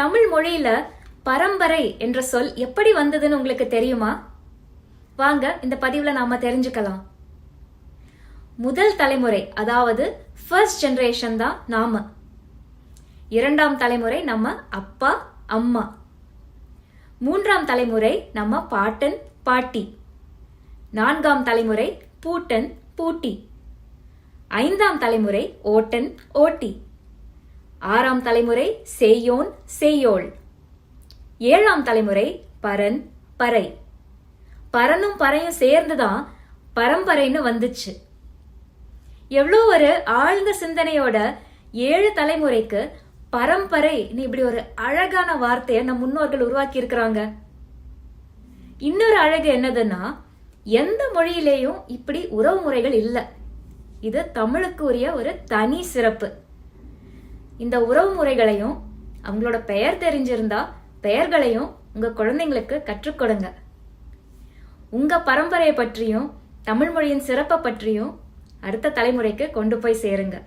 தமிழ் மொழியில பரம்பரை என்ற சொல் எப்படி வந்ததுன்னு உங்களுக்கு தெரியுமா? வாங்க இந்த பதிவுல நாம தெரிஞ்சுக்கலாம். முதல் தலைமுறை அதாவது ஃபர்ஸ்ட் ஜென்ரேஷன் தான் நாம. இரண்டாம் தலைமுறை நம்ம அப்பா அம்மா. மூன்றாம் தலைமுறை நம்ம பாட்டன் பாட்டி. நான்காம் தலைமுறை பூட்டன் பூட்டி. ஐந்தாம் தலைமுறை ஓட்டன் ஓட்டி. ஆறாம் தலைமுறை செய்யோன் செய்யோள் ஏழாம் தலைமுறை பரன் பறை. பரனும் பறையும் சேர்ந்துதான் பரம்பரைன்னு வந்துச்சு. எவ்வளோ ஒரு ஆழ்ந்த சிந்தனையோட ஏழு தலைமுறைக்கு பரம்பரைன்னு இப்படி ஒரு அழகான வார்த்தையை நம் முன்னோர்கள் உருவாக்கி இருக்கிறாங்க இன்னொரு அழகு என்னதுன்னா எந்த மொழியிலேயும் இப்படி உறவு முறைகள் இல்லை. இது தமிழுக்கு உரிய ஒரு தனி சிறப்பு. இந்த உறவு முறைகளையும் அவங்களோட பெயர் தெரிஞ்சிருந்தா பெயர்களையும் உங்க குழந்தைங்களுக்கு கற்றுக் கொடுங்க. உங்க பரம்பரையை பற்றியும் தமிழ் மொழியின் சிறப்பை பற்றியும் அடுத்த தலைமுறைக்கு கொண்டு போய் சேருங்க.